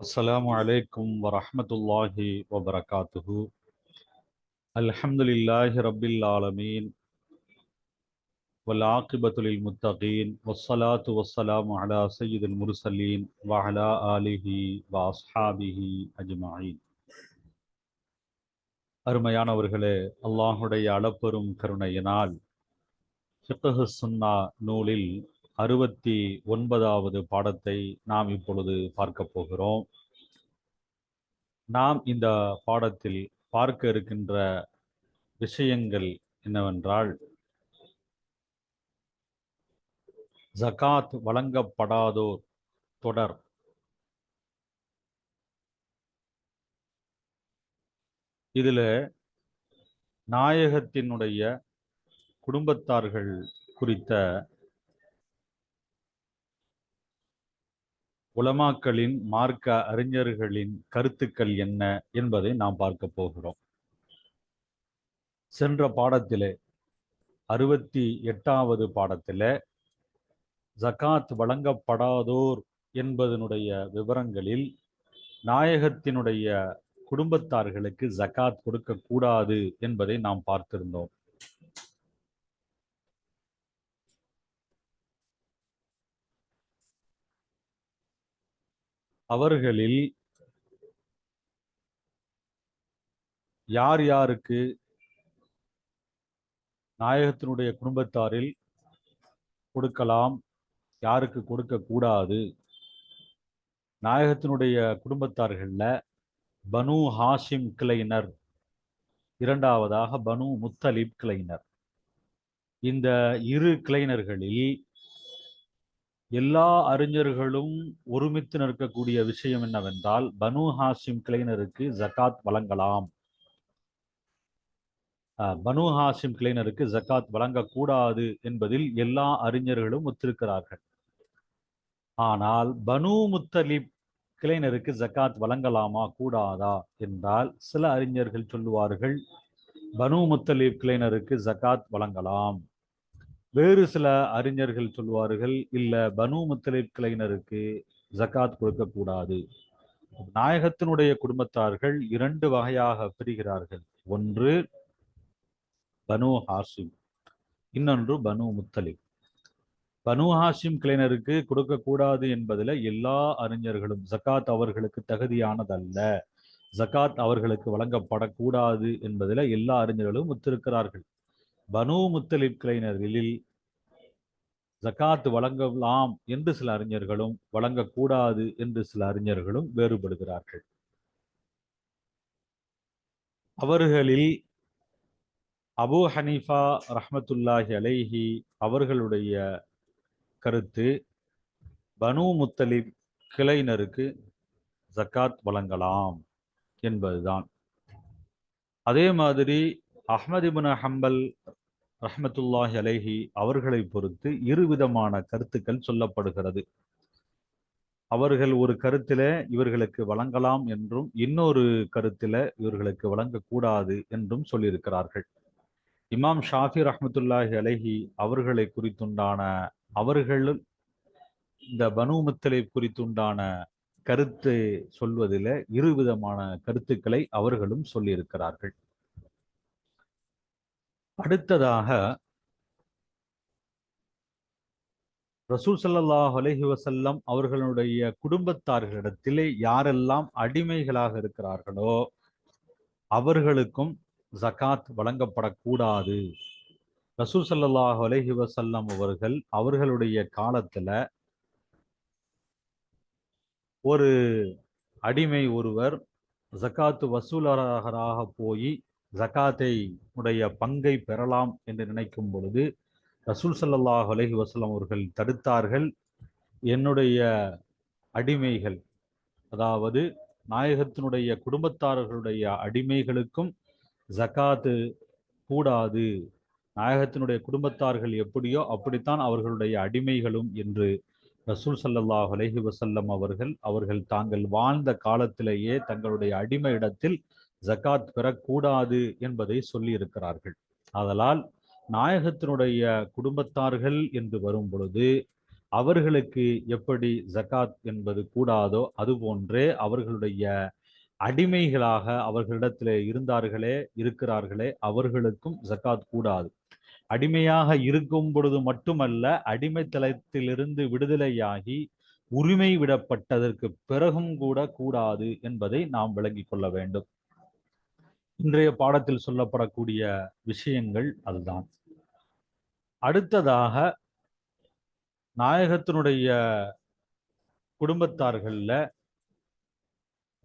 السلام عليكم ورحمة الله وبركاته الحمد لله رب العالمين والعاقبة للمتقين والصلاة والسلام على سيد المرسلين وعلى آله وأصحابه أجمعين அருமையானவர்களே அல்லாஹுடைய அளப்பெரும் கருணையினால் ஃபிக்ஹு சுன்னா நூலில் அறுபத்தி ஒன்பதாவது பாடத்தை நாம் இப்பொழுது பார்க்க போகிறோம். நாம் இந்த பாடத்தில் பார்க்க இருக்கின்ற விஷயங்கள் என்னவென்றால் ஜகாத் வழங்கப்படாதோர் தொடர். இதில் நாயகத்தினுடைய குடும்பத்தார்கள் குறித்த உலமாக்களின் மார்க்க அறிஞர்களின் கருத்துக்கள் என்ன என்பதை நாம் பார்க்க போகிறோம். சென்ற பாடத்திலே அறுபத்தி எட்டாவது பாடத்தில் ஜகாத் வழங்கப்படாதோர் என்பதனுடைய விவரங்களில் நாயகத்தினுடைய குடும்பத்தார்களுக்கு ஜகாத் கொடுக்கக்கூடாது என்பதை நாம் பார்த்திருந்தோம். அவர்களில் யார் யாருக்கு நாயகத்தினுடைய குடும்பத்தாரில் கொடுக்கலாம் யாருக்கு கொடுக்க கூடாது? நாயகத்தினுடைய குடும்பத்தார்களில் பனு ஹாஷிம் கிளைனர் இரண்டாவதாக பனு முத்தலிப் கிளைனர் இந்த இரு கிளைனர்களில் எல்லா அறிஞர்களும் ஒருமித்து நிற்கக்கூடிய விஷயம் என்னவென்றால் பனு ஹாசிம் கிளைனருக்கு ஜக்காத் வழங்கலாம். பனு ஹாசிம் கிளைனருக்கு ஜக்காத் வழங்கக்கூடாது என்பதில் எல்லா அறிஞர்களும் ஒத்திருக்கிறார்கள். ஆனால் பனு முத்தலிப் கிளைனருக்கு ஜக்காத் வழங்கலாமா கூடாதா என்றால் சில அறிஞர்கள் சொல்லுவார்கள் பனு முத்தலிப் கிளைனருக்கு ஜக்காத் வழங்கலாம். வேறு சில அறிஞர்கள் சொல்வார்கள் இல்ல பனு முத்தலிப் கிளைனருக்கு ஜக்காத் கொடுக்கக்கூடாது. நாயகத்தினுடைய குடும்பத்தார்கள் இரண்டு வகையாக பிரிகிறார்கள். ஒன்று பனு ஹாசிம் இன்னொன்று பனு முத்தலிப். பனு ஹாஷிம் கிளைனருக்கு கொடுக்கக்கூடாது என்பதில் எல்லா அறிஞர்களும் ஜக்காத் அவர்களுக்கு தகுதியானதல்ல. ஜக்காத் அவர்களுக்கு வழங்கப்படக்கூடாது என்பதில் எல்லா அறிஞர்களும் ஒத்திருக்கிறார்கள். பனு முத்தலிப் கிளைனர்களில் ஜக்காத் வழங்கலாம் என்று சில அறிஞர்களும் வழங்கக்கூடாது என்று சில அறிஞர்களும் வேறுபடுகிறார்கள். அவர்களில் அபு ஹனீஃபா ரஹமத்துல்லாஹி அலைஹி அவர்களுடைய கருத்து பனு முத்தலிப் கிளைனருக்கு ஜக்காத் வழங்கலாம் என்பதுதான். அதே மாதிரி அஹ்மதிபுன் ஹம்பல் ரஹமத்துல்லாஹி அலைஹி அவர்களை பொறுத்து இருவிதமான கருத்துக்கள் சொல்லப்படுகிறது. அவர்கள் ஒரு கருத்தில இவர்களுக்கு வழங்கலாம் என்றும் இன்னொரு கருத்தில இவர்களுக்கு வழங்கக்கூடாது என்றும் சொல்லியிருக்கிறார்கள். இமாம் ஷாஃபி ரஹமத்துல்லாஹி அலஹி அவர்களை குறித்துண்டான அவர்கள் இந்த பனுமத்தலை குறித்துண்டான கருத்து சொல்வதில் இருவிதமான கருத்துக்களை அவர்களும் சொல்லியிருக்கிறார்கள். அடுத்ததாக ரசூல் சல்லாஹ் அலஹி வசல்லம் அவர்களுடைய குடும்பத்தார்களிடத்திலே யாரெல்லாம் அடிமைகளாக இருக்கிறார்களோ அவர்களுக்கும் ஜகாத் வழங்கப்படக்கூடாது. ரசூல் சல்லாஹ் அலஹி வசல்லம் அவர்கள் அவர்களுடைய காலத்துல ஒரு அடிமை ஒருவர் ஜக்காத்து வசூலராக போய் ஜக்காத்தை உடைய பங்கை பெறலாம் என்று நினைக்கும் பொழுது ரசூல் சல்லாஹ் அலஹி வசலம் அவர்கள் தடுத்தார்கள். என்னுடைய அடிமைகள் அதாவது நாயகத்தினுடைய குடும்பத்தாரர்களுடைய அடிமைகளுக்கும் ஜக்காத்து கூடாது. நாயகத்தினுடைய குடும்பத்தார்கள் எப்படியோ அப்படித்தான் அவர்களுடைய அடிமைகளும் என்று ரசூல் சல்லாஹ் அலஹி வசல்லம் அவர்கள் அவர்கள் தாங்கள் வாழ்ந்த காலத்திலேயே தங்களுடைய அடிமை இடத்தில் ஜக்காத் பெறக்கூடாது என்பதை சொல்லி இருக்கிறார்கள் ஆதலால் நாயகத்தினுடைய குடும்பத்தார்கள் என்று வரும் பொழுது அவர்களுக்கு எப்படி ஜகாத் என்பது கூடாதோ அதுபோன்றே அவர்களுடைய அடிமைகளாக அவர்களிடத்தில் இருந்தார்களே இருக்கிறார்களே அவர்களுக்கும் ஜகாத் கூடாது. அடிமையாக இருக்கும் பொழுது மட்டுமல்ல அடிமைத்தளத்திலிருந்து விடுதலையாகி உரிமை விடப்பட்டதற்கு பிறகும் கூட கூடாது என்பதை நாம் விளங்கிக் கொள்ள வேண்டும். இன்றைய பாடத்தில் சொல்லப்படக்கூடிய விஷயங்கள் அதுதான். அடுத்ததாக நாயகத்தினுடைய குடும்பத்தார்கள்ல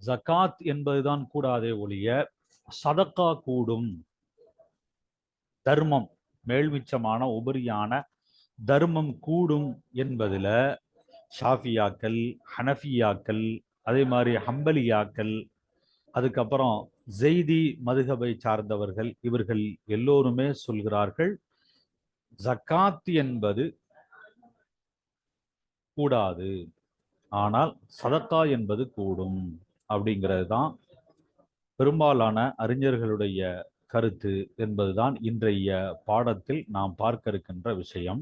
ஜகாத் என்பதுதான் கூடாதே ஒழிய சதக்கா கூடும். தர்மம் மேல்மிச்சமான உபரியான தர்மம் கூடும் என்பதுல ஷாஃபியாக்கள் ஹனஃபியாக்கள் அதே மாதிரி ஹம்பலியாக்கள் அதுக்கப்புறம் ஜெய்தி மதுகபை சார்ந்தவர்கள் இவர்கள் எல்லோருமே சொல்கிறார்கள் ஜக்காத் என்பது கூடாது ஆனால் சதக்கா என்பது கூடும் அப்படிங்கிறது தான் பெரும்பாலான அறிஞர்களுடைய கருத்து என்பதுதான் இன்றைய பாடத்தில் நாம் பார்க்க இருக்கின்ற விஷயம்.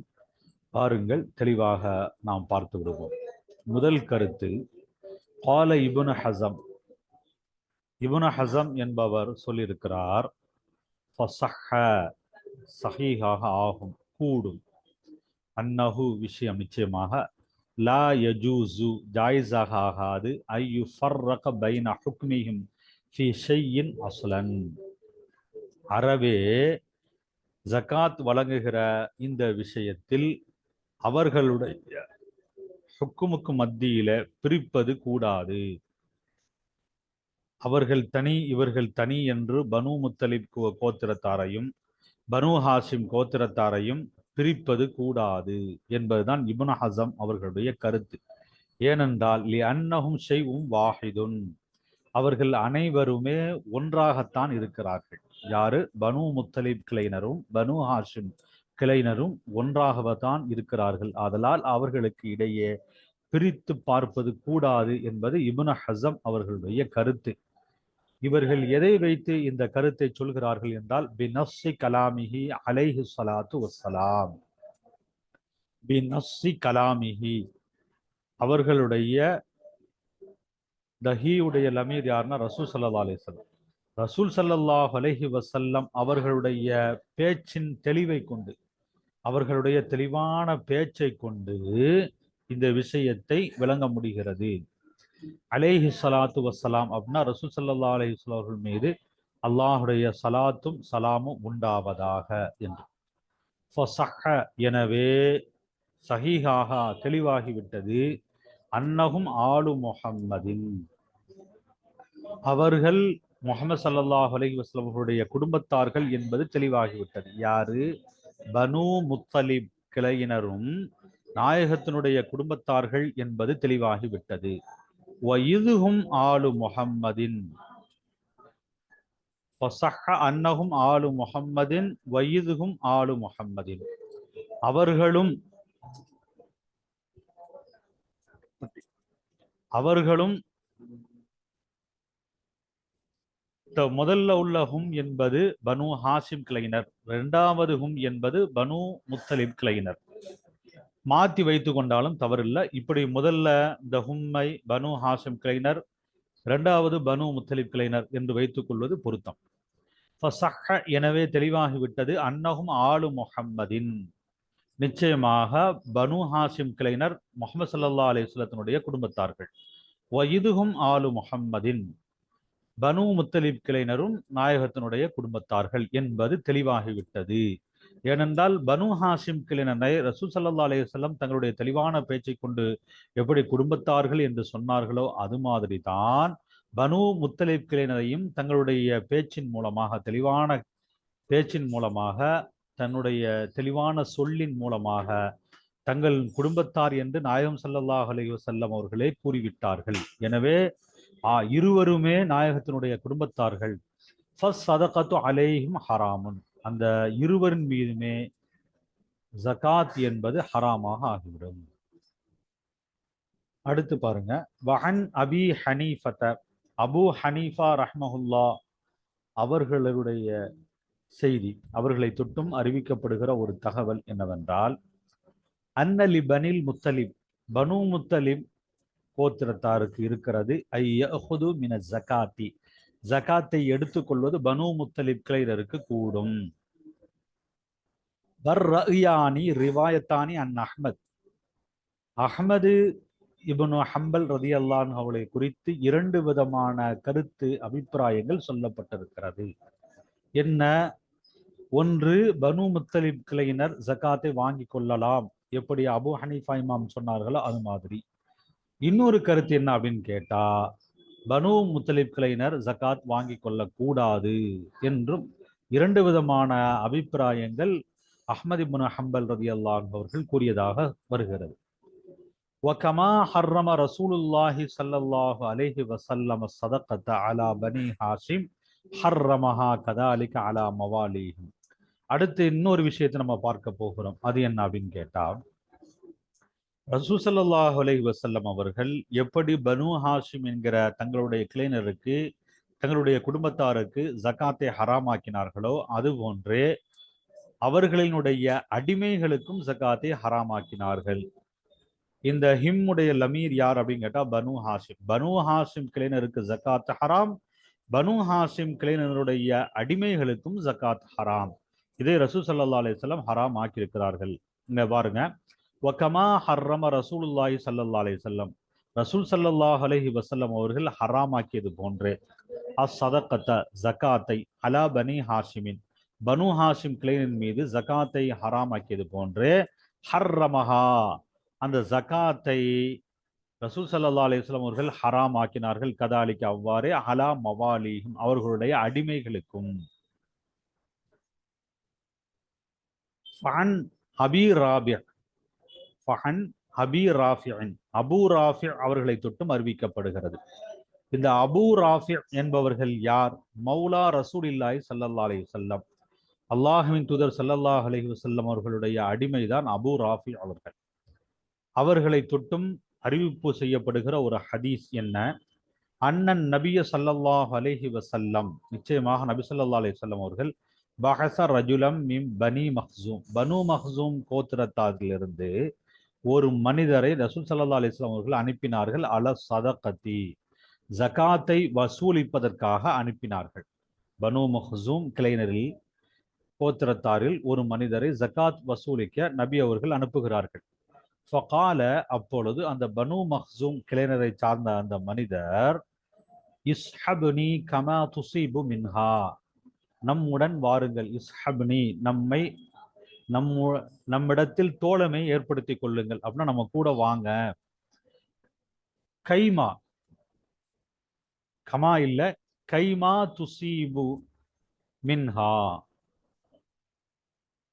பாருங்கள் தெளிவாக நாம் பார்த்து விடுவோம். முதல் கருத்து பால இபுன ஹசம் இபுன ஹசம் என்பவர் சொல்லியிருக்கிறார் சஹீஹாக ஆகும் கூடும் அன்னஹு விஷயம் நிச்சயமாக லா யஜூசு ஜாயிஸாக ஆகாது ஐயு ஃபர்ரக பைன ஹுக்மிஹிம் ஃபி ஷெய்யின் அசுலன் அறவே ஜகாத் வழங்குகிற இந்த விஷயத்தில் அவர்களுடைய ஹுக்குமுக்கு மத்தியில பிரிப்பது கூடாது. அவர்கள் தனி இவர்கள் தனி என்று பனு முத்தலிப் கோத்திரத்தாரையும் பனு ஹாசிம் கோத்திரத்தாரையும் பிரிப்பது கூடாது என்பதுதான் இபுன் ஹசம் அவர்களுடைய கருத்து. ஏனென்றால் லி அன்னஹும் ஷெய்வும் வாஹிதுன். அவர்கள் அனைவருமே ஒன்றாகத்தான் இருக்கிறார்கள். யாரு? பனு முத்தலிப் கிளைனரும் பனு ஹாஷிம் கிளைனரும் ஒன்றாகத்தான் இருக்கிறார்கள். ஆதலால் அவர்களுக்கு இடையே பிரித்து பார்ப்பது கூடாது என்பது இபுன ஹசம் அவர்களுடைய கருத்து. இவர்கள் எதை வைத்து இந்த கருத்தை சொல்கிறார்கள் என்றால் பினஸ்ஸி கலாமிஹி அலைஹி சலாத்து வசலாம் பினஸ்ஸி கலாமிஹி. அவர்களுடைய தஹியுடைய லமீர் யாருன்னா ரசூல் சல்லா அலிஸ்லாம் ரசூல் சல்லல்லாஹ் அலஹி வசல்லம் அவர்களுடைய பேச்சின் தெளிவை கொண்டு அவர்களுடைய தெளிவான பேச்சை கொண்டு இந்த விஷயத்தை விளங்க முடிகிறது. அலேஹி சலாத்து வசலாம் அப்படின்னா ரசூல் சல்லா அலஹி அவர்கள் மீது அல்லாஹுடைய சலாத்தும் சலாமும் உண்டாவதாக என்று. எனவே சஹீஹாக தெளிவாகிவிட்டது. அன்னகும் ஆளு முகம்மதின் அவர்கள் முகமது சல்லாஹ் அலஹி வஸ்லமர்களுடைய குடும்பத்தார்கள் என்பது தெளிவாகிவிட்டது. யாரு? பனு முத்தலிப் கிளையினரும் நாயகத்தினுடைய குடும்பத்தார்கள் என்பது தெளிவாகிவிட்டது. வயதுகும் ஆளு முகம்மதின் அன்னகும் ஆளு முகம்மதின் வயதுகும் ஆளு முகம்மதின் அவர்களும் அவர்களும் முதல்ல உள்ள ஹும் என்பது பனு ஹாசிம் கிளையினர். இரண்டாவது ஹும் என்பது பனு முத்தலிப் கிளையினர். மாற்றி வைத்து கொண்டாலும் தவறில்லை. இப்படி முதல்ல இந்த ஹும்மை பனு ஹாசிம் கிளைனர் இரண்டாவது பனு முத்தலிப் கிளைனர் என்று வைத்துக் கொள்வது பொருத்தம். எனவே தெளிவாகிவிட்டது அன்னகும் ஆளு முகம்மதின் நிச்சயமாக பனு ஹாசிம் கிளைனர் முகமது சல்லா அலிஸ்லத்தினுடைய குடும்பத்தார்கள். வயதுகும் ஆளு முகம்மதின் பனு முத்தலிப் கிளைனரும் நாயகத்தினுடைய குடும்பத்தார்கள் என்பது தெளிவாகிவிட்டது. ஏனென்றால் பனு ஹாஷிம் கிளினனை ரசூ சல்லா அலையம் தங்களுடைய தெளிவான பேச்சை கொண்டு எப்படி குடும்பத்தார்கள் என்று சொன்னார்களோ அது மாதிரி தான் பனு முத்தலிப் கிளைனரையும் தங்களுடைய பேச்சின் மூலமாக தெளிவான பேச்சின் மூலமாக தன்னுடைய தெளிவான சொல்லின் மூலமாக தங்கள் குடும்பத்தார் என்று நாயகம் சல்லல்லாஹ் அலி வசல்லம் அவர்களே கூறிவிட்டார்கள். எனவே இருவருமே நாயகத்தினுடைய குடும்பத்தார்கள். அலேஹிம் ஹராமுன். அந்த இருவரின் மீதுமே ஜகாத் என்பது ஹராமாக ஆகிவிடும். அடுத்து பாருங்க. வஹன் அபி ஹனீஃபத அபு ஹனீஃபா ரஹ்மஹுல்லா அவர்களுடைய செய்தி அவர்களை தொட்டும் அறிவிக்கப்படுகிற ஒரு தகவல் என்னவென்றால் அன்னலி பனில் முத்தலிப் பனு முத்தலிப் கோத்திரத்தாருக்கு இருக்கிறது ஐயஹுது மின ஜகாத்தி ஜகாத்தை எடுத்துக்கொள்வது பனு முத்தலிப் கிளைரருக்கு கூடும். வர் ரிவாயத்தானி அன் அஹ்மத். அஹ்மது இபனு ஹம்பல் ரதி அல்லான் அவளை குறித்து இரண்டு விதமான கருத்து அபிப்பிராயங்கள் சொல்லப்பட்டிருக்கிறது. என்ன? ஒன்று பனு முத்தலிப் கிளையினர் ஜகாத்தை வாங்கி கொள்ளலாம். எப்படி அபு ஹனீஃபா இமாம் சொன்னார்களோ அது மாதிரி. இன்னொரு கருத்து என்ன அப்படின்னு கேட்டா பனு முத்தலிப் கிளையினர் ஜக்காத் வாங்கி கொள்ளக்கூடாது என்றும் இரண்டு விதமான அபிப்பிராயங்கள் அஹ்மது இபுன் ஹம்பல் ரதி அல்லாஹ் அவர்கள் கூறியதாக வருகிறது. வக்கமா ஹர்ரம ரசூலுல்லாஹி சல்லல்லாஹு அலேஹி வசல்லம சதக்கத்த அலா பனி ஹாஷிம் ஹர்ரமஹா கதா அலிக அலா மவாலிஹிம். அடுத்து இன்னொரு விஷயத்தை நம்ம பார்க்க போகிறோம். அது என்ன அப்படின்னு கேட்டால் ரசூசல்லாஹ் அலைஹி வசல்லம் அவர்கள் எப்படி பனு ஹாஷிம் என்கிற தங்களுடைய கிளைனருக்கு தங்களுடைய குடும்பத்தாருக்கு ஜகாத்தை ஹராமாக்கினார்களோ அதுபோன்றே அவர்களினுடைய அடிமைகளுக்கும் ஜக்காத்தை ஹராமாக்கினார்கள். இந்த ஹிம்முடைய லமீர் யார் அப்படின்னு கேட்டா பனு ஹாஷிம். பனு ஹாஷிம் கிளைனருக்கு ஜகாத் ஹராம் பனு ஹாஷிம் கிளைனருடைய அடிமைகளுக்கும் ஜக்காத் ஹராம். இதை ரசூ சல்லா அலிஸ்லாம் ஹராம் ஆக்கியிருக்கிறார்கள் இங்க பாருங்க. வக்கமா ஹர்ரம ரசூலுல்லாஹி சல்லல்லா அலி வல்லம் ரசூல் சல்லல்லாஹ் அலஹி வசல்லம் அவர்கள் ஹராமாக்கியது போன்று அசதக்கத்த ஜக்காத்தை அலா பனி ஹாஷிமின் பனு ஹாஷிம் கிளைனின் மீது ஜக்காத்தை ஹராமாக்கியது போன்று ஹர்ரமஹா அந்த ஜக்காத்தை ரசூல் சல்லா அலிஸ்லாம் அவர்கள் ஹராம் ஆக்கினார்கள் கதாலிக்கு அவ்வாறே ஹலா மவாலியும் அவர்களுடைய அடிமைகளுக்கும் ஃபன் அபி ராபி ஃபஹன் அபி ராஃபியின் அபு ராஃபி அவர்களை தொட்டும் அறிவிக்கப்படுகிறது. இந்த அபு ராஃபி என்பவர்கள் யார்? மௌலா ரசூல் இல்லாய் சல்லல்லா அலி வல்லம் அல்லாஹுவின் தூதர் சல்லல்லாஹ் அலஹி வசல்லம் அவர்களுடைய அடிமைதான் அபு ராஃபி அவர்கள். அவர்களை தொட்டும் அறிவிப்பு செய்யப்படுகிற ஒரு ஹதீஸ் என்ன? அண்ணன் நபிய சல்லல்லாஹ் அலேஹி வசல்லம் நிச்சயமாக நபி சொல்லா அலி வல்லம் அவர்கள் பஹச ரஜுலம் மிம் பனி மஹ்சூம் பனு மஹ்சூம் கோத்திரத்தாதிலிருந்து ஒரு மனிதரை ரசூல் சல்லா அலிஸ்லாம் அவர்கள் அனுப்பினார்கள் அல சதகத்தி. ஜகாத்தை வசூலிப்பதற்காக அனுப்பினார்கள். பனு மஹூம் கிளைனரில் கோத்திரத்தாரில் ஒரு மனிதரை ஜகாத் வசூலிக்க நபி அவர்கள் அனுப்புகிறார்கள். ஃபகால அப்பொழுது அந்த பனு மஹூம் கிளைனரை சார்ந்த அந்த மனிதர் இஸ்ஹப்னி கமா துசீபு மின்ஹா. நம்முடன் வாருங்கள் இஸ்ஹப்னி நம்மை நம்ம நம்மிடத்தில் தோழமை ஏற்படுத்தி கொள்ளுங்கள். அப்படின்னா நம்ம கூட வாங்க. கைமா. கமா இல்ல. கைமா துசீபு மின்ஹா.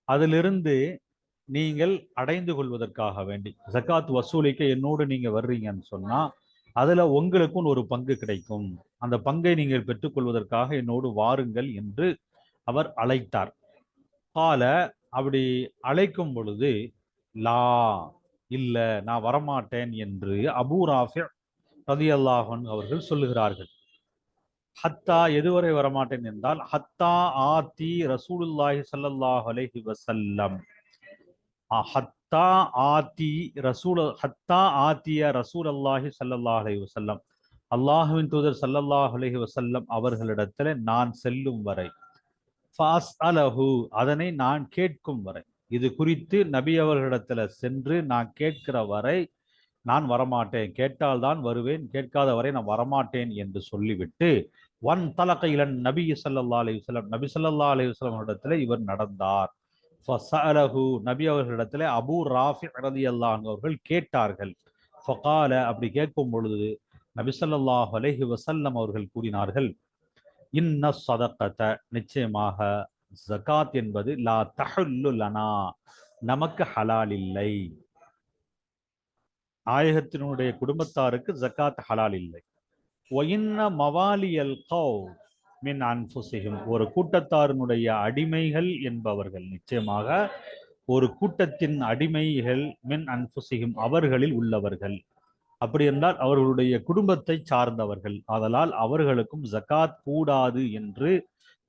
அதிலிருந்து நீங்கள் அடைந்து கொள்வதற்காக வேண்டி. ஜக்காத் வசூலிக்க என்னோடு நீங்க வர்றீங்கன்னு சொன்னா அதுல உங்களுக்கும் ஒரு பங்கு கிடைக்கும். அந்த பங்கை நீங்கள் பெற்றுக்கொள்வதற்காக என்னோடு வாருங்கள் என்று அவர் அழைத்தார். கால அப்படி அழைக்கும் பொழுது லா இல்ல நான் வரமாட்டேன் என்று அபூராஃபி ரதி அல்லாஹன் அவர்கள் சொல்லுகிறார்கள். ஹத்தா எதுவரை வரமாட்டேன் என்றால் ஹத்தா ஆத்தி ரசூலுல்லாஹி சல்லல்லாஹ் அலஹி வசல்லம் ஹத்தா ஆத்தி ரசூல் ஹத்தா ஆத்திய ரசூல் அல்லாஹி சல்லாஹ் அலஹி வசல்லம் அல்லாஹுவின் தூதர் சல்லல்லாஹ் அலஹி வசல்லம் அவர்களிடத்துல நான் செல்லும் வரை ஃபாஸ் அலஹு அதனை நான் கேட்கும் வரை. இது குறித்து நபி அவர்களிடத்துல சென்று நான் கேட்கிற வரை நான் வரமாட்டேன். கேட்டால் தான் வருவேன். கேட்காத வரை நான் வரமாட்டேன் என்று சொல்லிவிட்டு ஒன் தலக இளன் நபி சல்லா அலி நபி சல்லா அலி இடத்துல இவர் நடந்தார். நபி அவர்களிடத்துல அபு ராஃபி ரதி அல்லான் அவர்கள் கேட்டார்கள். ஃபகால அப்படி கேட்கும் பொழுது நபி சல்லாஹ் அலஹி வசல்லம் அவர்கள் கூறினார்கள் இன்ன சதக்கத்தை நிச்சயமாக ஜகாத் என்பது லா தஹுல்லு லனா நமக்கு ஹலால் இல்லை. நாயகத்தினுடைய குடும்பத்தாருக்கு ஜக்காத் ஹலால் இல்லை. ஒயின்ன மவாலியல் கௌ மின் அன்புசிகும் ஒரு கூட்டத்தாரினுடைய அடிமைகள் என்பவர்கள் நிச்சயமாக ஒரு கூட்டத்தின் அடிமைகள் மின் அன்புசிகும் அவர்களில் உள்ளவர்கள். அப்படி என்றால் அவர்களுடைய குடும்பத்தை சார்ந்தவர்கள். ஆதலால் அவர்களுக்கும் ஜக்காத் கூடாது என்று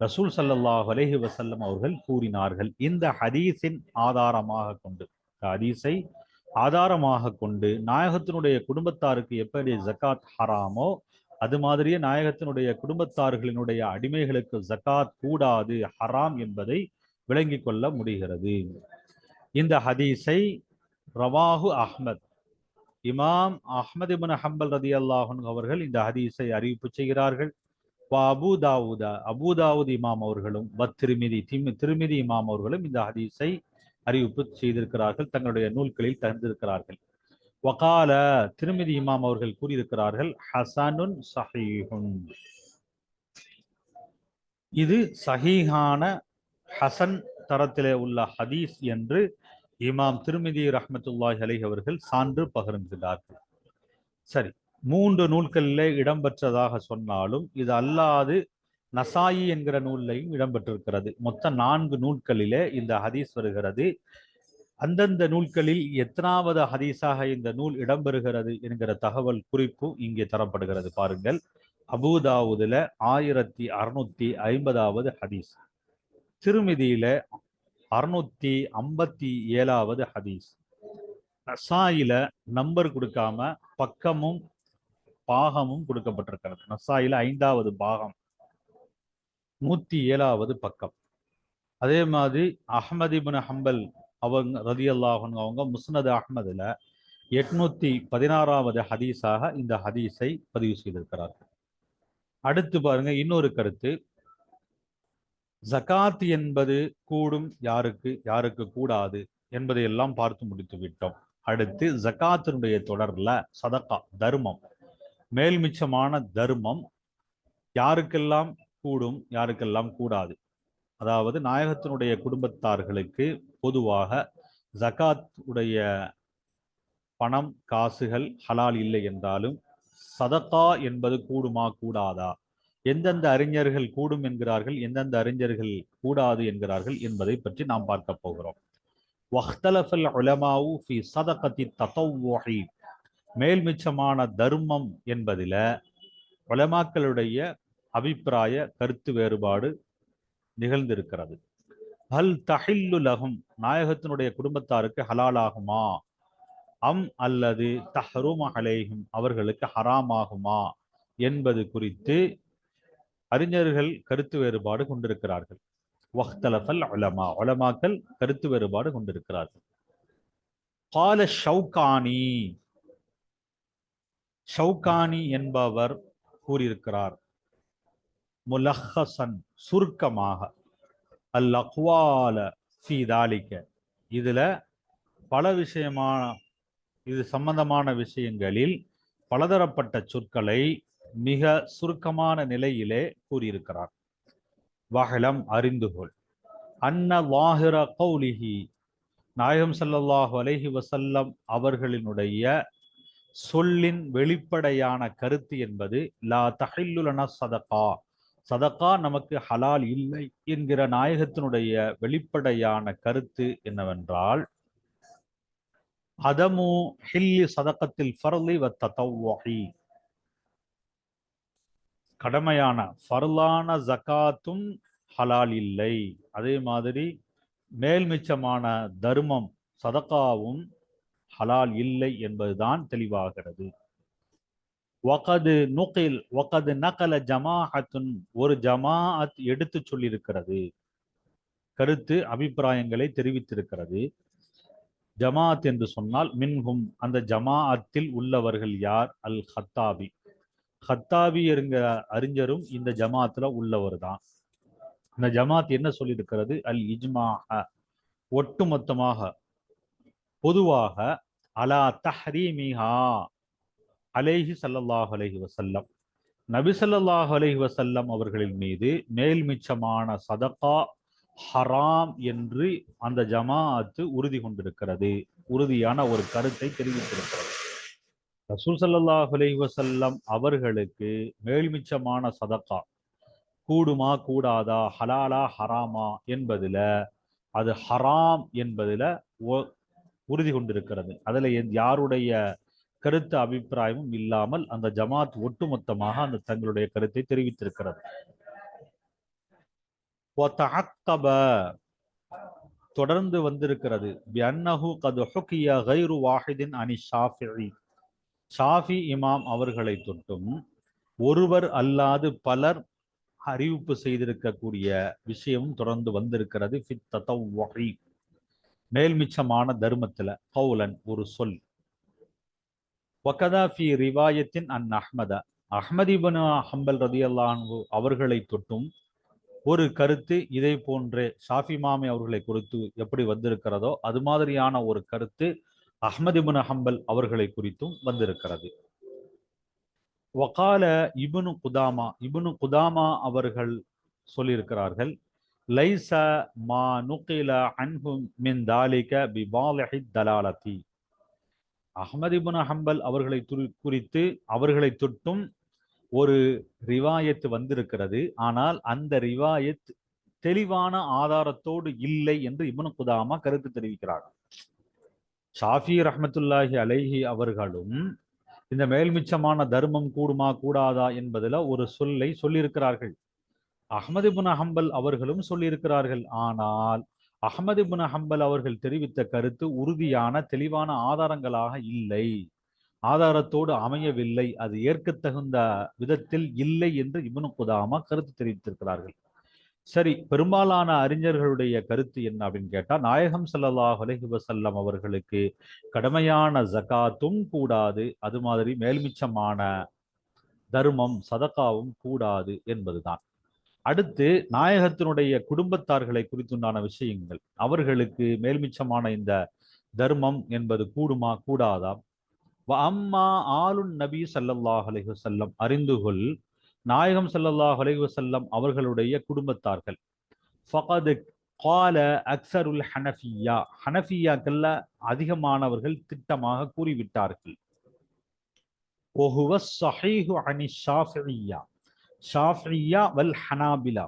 ரசூல் சல்லாஹ் அலஹி வசல்லம் அவர்கள் கூறினார்கள். இந்த ஹதீஸின் ஆதாரமாக கொண்டு ஹதீஸை ஆதாரமாக கொண்டு நாயகத்தினுடைய குடும்பத்தாருக்கு எப்படி ஜக்காத் ஹராமோ அது மாதிரியே நாயகத்தினுடைய குடும்பத்தார்களினுடைய அடிமைகளுக்கு ஜக்காத் கூடாது ஹராம் என்பதை விளங்கிக் கொள்ள முடிகிறது. இந்த ஹதீஸை ரவாஹு அஹ்மத் இமாம் அஹமது இபின் ஹம்பல் ரதி அல்லாஹன் அவர்கள் இந்த ஹதீஸை அறிவிப்பு செய்கிறார்கள். வா அபு தாவூதா அபு தாவூத் இமாம் அவர்களும் வத் திருமிதி திமி திருமிதி இமாம் அவர்களும் இந்த ஹதீஸை அறிவிப்பு செய்திருக்கிறார்கள் தங்களுடைய நூல்களில் தந்திருக்கிறார்கள். வகால திருமிதி இமாம் அவர்கள் கூறியிருக்கிறார்கள் ஹசனுன் சஹீஹுன். இது சஹீஹான ஹசன் தரத்திலே உள்ள ஹதீஸ் என்று இமாம் திருமிதி ரஹமத்துல்லாஹ் அலை அவர்கள் சான்று பகிர்ந்துள்ளார்கள் சரி மூன்று நூல்களிலே இடம்பெற்றதாக சொன்னாலும் இது அல்லாது நசாயி என்கிற நூல்லையும் இடம்பெற்றிருக்கிறது. மொத்தம் நான்கு நூல்களிலே இந்த ஹதீஸ் வருகிறது. அந்தந்த நூல்களில் எத்தனாவது ஹதீஸாக இந்த நூல் இடம்பெறுகிறது என்கிற தகவல் குறிப்பு இங்கே தரப்படுகிறது பாருங்கள். அபூதாவுதுல ஆயிரத்தி அறுநூத்தி ஐம்பதாவது ஹதீஸ். திருமிதியில அறுநூத்தி ஐம்பத்தி ஏழாவது ஹதீஸ். நசாயில நம்பர் கொடுக்காம பக்கமும் பாகமும் கொடுக்கப்பட்டிருக்கிறது. நசாயில ஐந்தாவது பாகம். நூத்தி ஏழாவது பக்கம். அதே மாதிரி அஹமது இபின் ஹம்பல் அவங்க ரதி அல்லாஹன் அவங்க முஸ்னது அஹ்மதுல எட்நூத்தி பதினாறாவது ஹதீஸாக இந்த ஹதீஸை பதிவு செய்திருக்கிறார்கள். அடுத்து பாருங்க இன்னொரு கருத்து. ஜகாத் என்பது கூடும் யாருக்கு யாருக்கு கூடாது என்பதை எல்லாம் பார்த்து முடித்து விட்டோம். அடுத்து ஜகாத்தினுடைய தொடர்ல சதக்கா தர்மம். மேல்மிச்சமான தர்மம் யாருக்கெல்லாம் கூடும் யாருக்கெல்லாம் கூடாது? அதாவது நாயகத்தினுடைய குடும்பத்தார்களுக்கு பொதுவாக ஜகாத் உடைய பணம் காசுகள் ஹலால் இல்லை என்றாலும் சதக்கா என்பது கூடுமா கூடாதா? எந்தெந்த அறிஞர்கள் கூடும் என்கிறார்கள் எந்தெந்த அறிஞர்கள் கூடாது என்கிறார்கள் என்பதை பற்றி நாம் பார்க்க போகிறோம். வஹ்தலஃபல் உலமாவு ஃபி சதகத்தி தத்தவ்வுஹி மேல்மிச்சமான தர்மம் என்பதில் உலமாக்களுடைய அபிப்பிராய கருத்து வேறுபாடு நிகழ்ந்திருக்கிறது. ஹல் தஹில்லு லகும் நாயகத்தினுடைய குடும்பத்தாருக்கு ஹலாலாகுமா? அம் அல்லது தஹரூம் அலேஹும் அவர்களுக்கு ஹராமாகுமா? என்பது குறித்து அறிஞர்கள் கருத்து வேறுபாடு கொண்டிருக்கிறார்கள். வஹ்தலஃபல் உலமா உலமாக்கள் கருத்து வேறுபாடு கொண்டிருக்கிறார்கள். கால ஷவுகானி ஷவுகானி என்பவர் கூறியிருக்கிறார். முலஹசன் சுருக்கமாக அல் அக்வால ஃபி தாலிக்க இதுல பல விஷயமான இது சம்பந்தமான விஷயங்களில் பலதரப்பட்ட சொற்களை மிக சுருக்கமான நிலையிலே கூறியிருக்கிறார். வகலம் அறிந்துகொள். அன்ன வாஹிர கௌலிஹி. நாயகம் ஸல்லல்லாஹு அலஹி வசல்லம் அவர்களினுடைய சொல்லின் வெளிப்படையான கருத்து என்பது லா தஹில்லுலன சதகா சதகா நமக்கு ஹலால் இல்லை என்கிற நாயகத்தினுடைய வெளிப்படையான கருத்து என்னவென்றால் அதமு ஹில்லி சதகத்தில் ஃபர்லி வ தத்தவ்வஹி கடமையான ஃபர்லான ஜகாத்தும் ஹலால் இல்லை. அதே மாதிரி மேல்மிச்சமான தர்மம் சதகாவும் ஹலால் இல்லை என்பதுதான் தெளிவாகிறது. வகது நுகில் வகது நகல ஜமாஅத்துன் ஒரு ஜமாஅத் எடுத்து சொல்லியிருக்கிறது. கருத்து அபிப்பிராயங்களை தெரிவித்திருக்கிறது. ஜமாஅத் என்று சொன்னால் மின்ஹும் அந்த ஜமாஅத்தில் உள்ளவர்கள் யார்? அல் ஹத்தாபி ஹத்தாபி என்கிற அறிஞரும் இந்த ஜமாத்துல உள்ளவர் தான். இந்த ஜமாத் என்ன சொல்லியிருக்கிறது? அல் இஜ்மாக ஒட்டுமொத்தமாக பொதுவாக அலா தஹ்ரீமிஹா அலைஹி சல்லாஹ் அலஹி வசல்லம் நபிசல்லாஹ் அலஹி வசல்லம் அவர்களின் மீது மேல்மிச்சமான சதகா ஹராம் என்று அந்த ஜமாஅத்து உறுதி கொண்டிருக்கிறது. உறுதியான ஒரு கருத்தை தெரிவித்திருக்கிறது. ரசூசல்லாஹ் வசல்லம் அவர்களுக்கு மேல்மிச்சமான சதக்கா. கூடுமா கூடாதா ஹலாலா ஹராமா என்பதில் அது ஹராம் என்பதில் உறுதி கொண்டிருக்கிறது. அதில் யாருடைய கருத்து அபிப்பிராயமும் இல்லாமல் அந்த ஜமாத் ஒட்டுமொத்தமாக அந்த தங்களுடைய கருத்தை தெரிவித்திருக்கிறது. தொடர்ந்து வந்திருக்கிறது. அனி ஷாஃபி ஷாஃபி இமாம் அவர்களை தொட்டும் ஒருவர் அல்லாது பலர் அறிவிப்பு செய்திருக்கக்கூடிய விஷயமும் தொடர்ந்து வந்திருக்கிறது. மேல்மிச்சமான தர்மத்துல கௌலன் ஒரு சொல். வகதா ரிவாயத்தின் அன் அஹ்மத. அஹ்மதிபனு ஹம்பல் ரதியல்லாஹு அவர்களை தொட்டும் ஒரு கருத்து இதை போன்றே ஷாஃபி மாமி அவர்களை குறித்து எப்படி வந்திருக்கிறதோ அது மாதிரியான ஒரு கருத்து அஹ்மத் இபுன் ஹம்பல் அவர்களை குறித்தும் வந்திருக்கிறது. வகால இபுனு குதாமா இபுனு குதாமா அவர்கள் சொல்லியிருக்கிறார்கள் லைச மா நுகில அன்ஹும் மின் தாலிக பிபாலஹி தலாலத்தி அஹமது இபுன் ஹம்பல் அவர்களை குறித்து அவர்களை தொட்டும் ஒரு ரிவாயத் வந்திருக்கிறது. ஆனால் அந்த ரிவாயத் தெளிவான ஆதாரத்தோடு இல்லை என்று இப்னு குதாமா கருத்து தெரிவிக்கிறார்கள் ஷாஃபி ரஹமத்துல்லாஹி அலைஹி அவர்களும் இந்த மேல்மிச்சமான தர்மம் கூடுமா கூடாதா என்பதில் ஒரு சொல்லை சொல்லியிருக்கிறார்கள். அகமது புன ஹம்பல் அவர்களும் சொல்லியிருக்கிறார்கள். ஆனால் அகமது புன ஹம்பல் அவர்கள் தெரிவித்த கருத்து உறுதியான தெளிவான ஆதாரங்களாக இல்லை. ஆதாரத்தோடு அமையவில்லை. அது ஏற்கத்தகுந்த விதத்தில் இல்லை என்று இப்னு குதாமா கருத்து தெரிவித்திருக்கிறார்கள். சரி பெரும்பாலான அறிஞர்களுடைய கருத்து என்ன அப்படின்னு கேட்டா நாயகம் ஸல்லல்லாஹு அலஹி வசல்லம் அவர்களுக்கு கடமையான ஜகாத்தும் கூடாது. அது மாதிரி மேல்மிச்சமான தர்மம் சதக்காவும் கூடாது என்பதுதான். அடுத்து நாயகத்தினுடைய குடும்பத்தார்களை குறித்துண்டான விஷயங்கள். அவர்களுக்கு மேல்மிச்சமான இந்த தர்மம் என்பது கூடுமா கூடாதா? அம்மா ஆளுன் நபி ஸல்லல்லாஹு அலஹி வசல்லம் அறிந்துகொள் நாயகம் சல்லல்லாஹ் அலைவசல்லம் அவர்களுடைய குடும்பத்தார்கள். ஃபகது கால அக்சருல் ஹனஃபியா ஹனஃபியாக்கள்ல அதிகமானவர்கள் திட்டமாக கூறிவிட்டார்கள். ஒஹுவ சஹீஹு வல் ஹனாபிலா.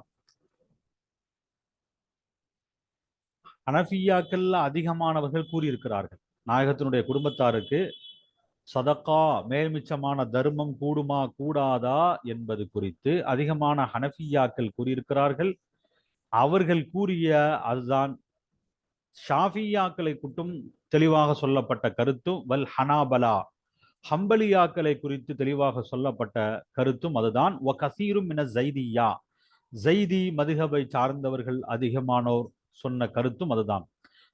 ஹனஃபியாக்கள்ல அதிகமானவர்கள் கூறியிருக்கிறார்கள். நாயகத்தினுடைய குடும்பத்தாருக்கு சதக்கா மேல்மிச்சமான தர்மம் கூடுமா கூடாதா என்பது குறித்து அதிகமான ஹனஃபியாக்கள் கூறியிருக்கிறார்கள். அவர்கள் கூறிய அதுதான் ஷாஃபியாக்களை குட்டும் தெளிவாக சொல்லப்பட்ட கருத்தும் வல் ஹனாபலா ஹம்பலியாக்களை குறித்து தெளிவாக சொல்லப்பட்ட கருத்தும் அதுதான். ஒ கசீரும் என ஜைதியா ஜைதி மதுகபை சார்ந்தவர்கள் அதிகமானோர் சொன்ன கருத்தும் அதுதான்.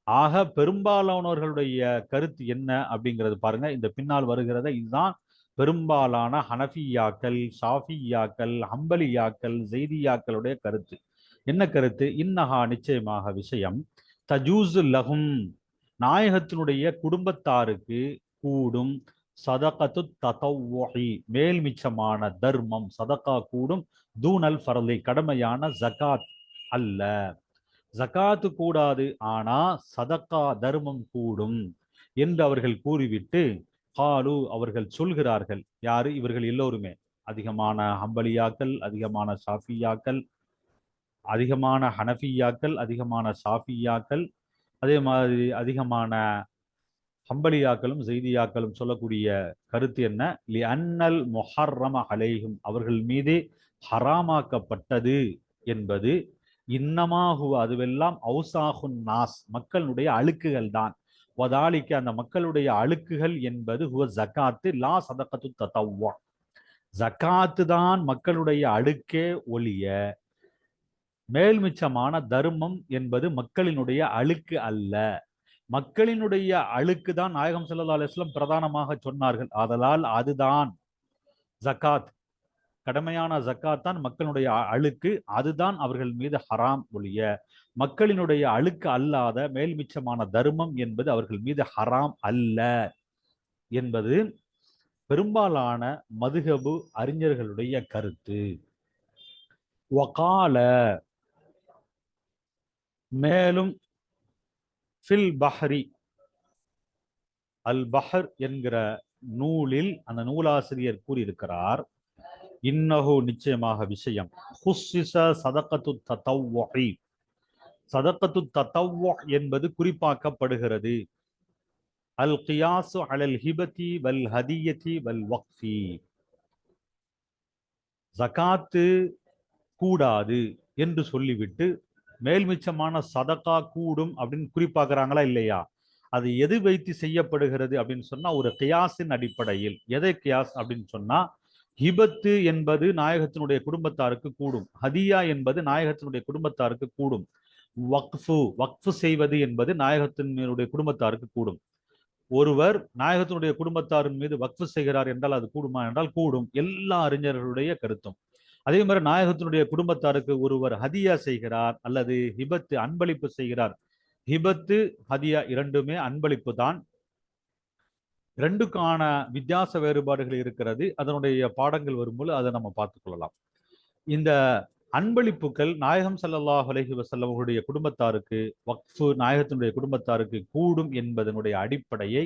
ஆக பெரும்பாலானவர்களுடைய கருத்து என்ன அப்படிங்கிறது பாருங்க. இந்த பின்னால் வருகிறத இதுதான் பெரும்பாலான ஹனஃபியாக்கள் ஷாஃபியாக்கள் ஹம்பலியாக்கள் ஜெய்தியாக்களுடைய கருத்து. என்ன கருத்து? இன்னஹா நிச்சயமாக விஷயம். தஜூசு லகும் நாயகத்தினுடைய குடும்பத்தாருக்கு கூடும் சதகத்து ததவ்வொஹி மேல் மிச்சமான தர்மம் சதகா கூடும். தூணல் ஃபரலி. கடமையான ஜகாத் அல்ல. ஜகாத்து கூடாது ஆனா சதக்கா தர்மம் கூடும் என்று அவர்கள் கூறிவிட்டு காலு அவர்கள் சொல்கிறார்கள். யாரு? இவர்கள் எல்லோருமே. அதிகமான ஹம்பலியாக்கள் அதிகமான சாஃபியாக்கள் அதிகமான ஹனஃபியாக்கள் அதிகமான சாஃபியாக்கள் அதே மாதிரி அதிகமான ஹம்பலியாக்களும் செய்தியாக்களும் சொல்லக்கூடிய கருத்து என்ன? லி அன்னல் மொஹர்ரம அலைஹும். அவர்கள் மீது ஹராமாக்கப்பட்டது என்பது இன்னமாகுவ அதுவெல்லாம் அவுசாகுன் நாஸ் மக்களுடைய அழுக்குகள் தான். வதாலிக்கு அந்த மக்களுடைய அழுக்குகள் என்பது ஹுவ ஜக்காத்து லா சதக்கத்து தத்தவ்வா ஜக்காத்து தான் மக்களுடைய அழுக்கே ஒழிய மேல்மிச்சமான தர்மம் என்பது மக்களினுடைய அழுக்கு அல்ல. மக்களினுடைய அழுக்கு தான் நாயகம் சல்லா அலுவலம் பிரதானமாக சொன்னார்கள். அதனால் அதுதான் ஜக்காத். கடமையான ஜக்காத் தான் மக்களுடைய அழுக்கு. அதுதான் அவர்கள் மீது ஹராம் ஒழிய. மக்களினுடைய அழுக்கு அல்லாத மேல்மிச்சமான தர்மம் என்பது அவர்கள் மீது ஹராம் அல்ல என்பது பெரும்பாலான மதுகபு அறிஞர்களுடைய கருத்து. வகால மேலும் ஃபில் பஹ்ரி அல் பஹர் என்கிற நூலில் அந்த நூலாசிரியர் கூறியிருக்கிறார். இன்னஹு நிச்சயமாக விஷயம். சதக்கத்து தத்தவ்வொஹி தத்தவ்வொ என்பது குறிப்பாக்கப்படுகிறது. அல் கியாசு அலல் ஹிபதி வல் ஹதியதி வல் வக்ஃபி. ஜகாத்து கூடாது என்று சொல்லிவிட்டு மேல்மிச்சமான சதக்கா கூடும் அப்படின்னு குறிப்பாக்குறாங்களா இல்லையா? அது எது வைத்து செய்யப்படுகிறது அப்படின்னு சொன்னா ஒரு கியாஸின் அடிப்படையில். எதை கியாஸ் அப்படின்னு சொன்னா ஹிபத்து என்பது நாயகத்தினுடைய குடும்பத்தாருக்கு கூடும். ஹதியா என்பது நாயகத்தினுடைய குடும்பத்தாருக்கு கூடும். வக்ஃபு வக்ஃபு செய்வது என்பது நாயகத்தினுடைய குடும்பத்தாருக்கு கூடும். ஒருவர் நாயகத்தினுடைய குடும்பத்தாரின் மீது வக்ஃபு செய்கிறார் என்றால் அது கூடுமா என்றால் கூடும். எல்லா அறிஞர்களுடைய கருத்தும். அதே மாதிரி நாயகத்தினுடைய குடும்பத்தாருக்கு ஒருவர் ஹதியா செய்கிறார் அல்லது ஹிபத்து அன்பளிப்பு செய்கிறார். ஹிபத்து ஹதியா இரண்டுமே அன்பளிப்பு தான் ரெண்டுக்கான வித்தியாச வேறுபாடுகள் இருக்கிறது. அதனுடைய பாடங்கள் வரும்போது அதை நம்ம பார்த்துக்கொள்ளலாம். இந்த அன்பளிப்புகள் நாயகம் சல்லாஹ் அலஹி வஸல்லம் அவர்களுடைய குடும்பத்தாருக்கு வக்ஃபு நாயகத்தினுடைய குடும்பத்தாருக்கு கூடும் என்பதனுடைய அடிப்படையை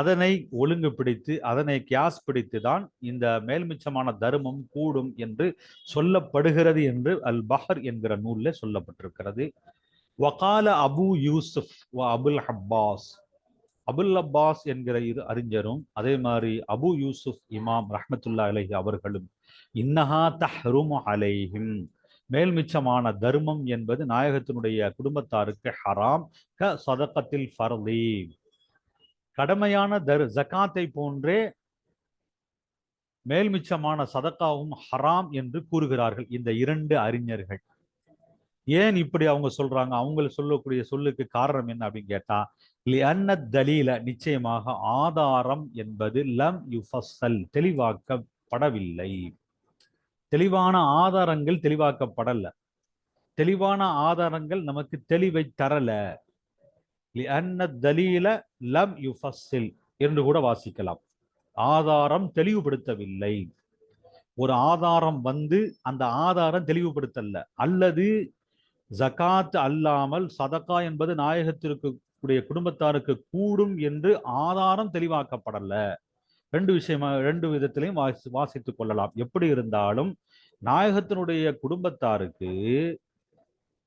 அதனை ஒழுங்கு பிடித்து அதனை கியாஸ் பிடித்து தான் இந்த மேல்மிச்சமான தர்மம் கூடும் என்று சொல்லப்படுகிறது என்று அல் பஹர் என்கிற நூலில் சொல்லப்பட்டிருக்கிறது. வகால Abu Yusuf Abul Abbas Abul Abbas என்கிற இரு அறிஞரும் அதே மாதிரி அபு யூசுப் இமாம் ரஹமத்துல்லா அலஹி அவர்களும் இன்னஹா தஹ்ரும் அலைஹிம். மேல்மிச்சமான தர்மம் என்பது நாயகத்தினுடைய குடும்பத்தாருக்கு ஹராம் க சதக்கத்தில் ஃபர்லி. கடமையான தர் ஜக்காத்தை போன்றே மேல்மிச்சமான சதக்காவும் ஹராம் என்று கூறுகிறார்கள் இந்த இரண்டு அறிஞர்கள். ஏன் இப்படி அவங்க சொல்றாங்க? அவங்க சொல்லக்கூடிய சொல்லுக்கு காரணம் என்ன அப்படின்னு கேட்டா லிஅன்ன தலீல நிச்சயமாக ஆதாரம் என்பது லம் யுஃபஸ்ஸல் தெளிவாக்கப்படவில்லை. தெளிவான ஆதாரங்கள் தெளிவாக்கப்படல. தெளிவான ஆதாரங்கள் நமக்கு தெளிவை தரல. லிஅன்ன தலீல லம் யுஃபஸ்ஸில் என்று கூட வாசிக்கலாம். ஆதாரம் தெளிவுபடுத்தவில்லை. ஒரு ஆதாரம் வந்து அந்த ஆதாரம் தெளிவுபடுத்தல. அல்லது ஜகாத் அல்லாமல் சதக்கா என்பது நாயகத்திற்கு உடைய குடும்பத்தாருக்கு கூடும் என்று ஆதாரம் தெளிவாக்கப்படல. ரெண்டு விஷயமா ரெண்டு விதத்திலையும் வாசி வாசித்துக் கொள்ளலாம். எப்படி இருந்தாலும் நாயகத்தினுடைய குடும்பத்தாருக்கு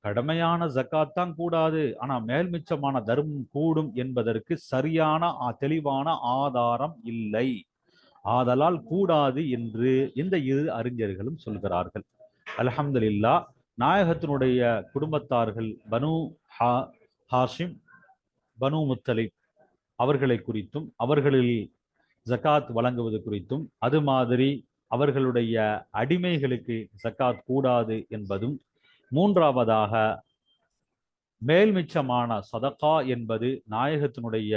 கடமையான ஜக்காத் தான் கூடாது. ஆனா மேல்மிச்சமான தர்மம் கூடும் என்பதற்கு சரியான தெளிவான ஆதாரம் இல்லை. ஆதலால் கூடாது என்று இந்த இரு அறிஞர்களும் சொல்கிறார்கள். அலமதுல்லா நாயகத்தினுடைய குடும்பத்தார்கள் பனு ஹா ஹாஷிம் பனு முத்தலிப் அவர்களை குறித்தும் அவர்களில் ஜக்காத் வழங்குவது குறித்தும் அது மாதிரி அவர்களுடைய அடிமைகளுக்கு ஜக்காத் கூடாது என்பதும் மூன்றாவதாக மேல்மிச்சமான சதகா என்பது நாயகத்தினுடைய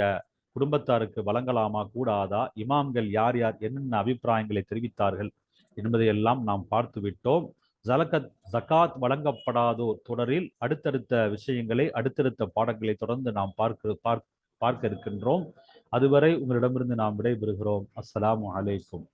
குடும்பத்தாருக்கு வழங்கலாமா கூடாதா இமாம்கள் யார் யார் என்னென்ன அபிப்பிராயங்களை தெரிவித்தார்கள் என்பதையெல்லாம் நாம் பார்த்து விட்டோம் ஜலகத் ஜகாத் வழங்கப்படாதோர் தொடரில் அடுத்தடுத்த விஷயங்களை அடுத்தடுத்த பாடங்களை தொடர்ந்து நாம் பார்க்க பார்க்க இருக்கின்றோம். அதுவரை உங்களிடமிருந்து நாம் விடைபெறுகிறோம். அஸ்லாம் அலைக்கும்.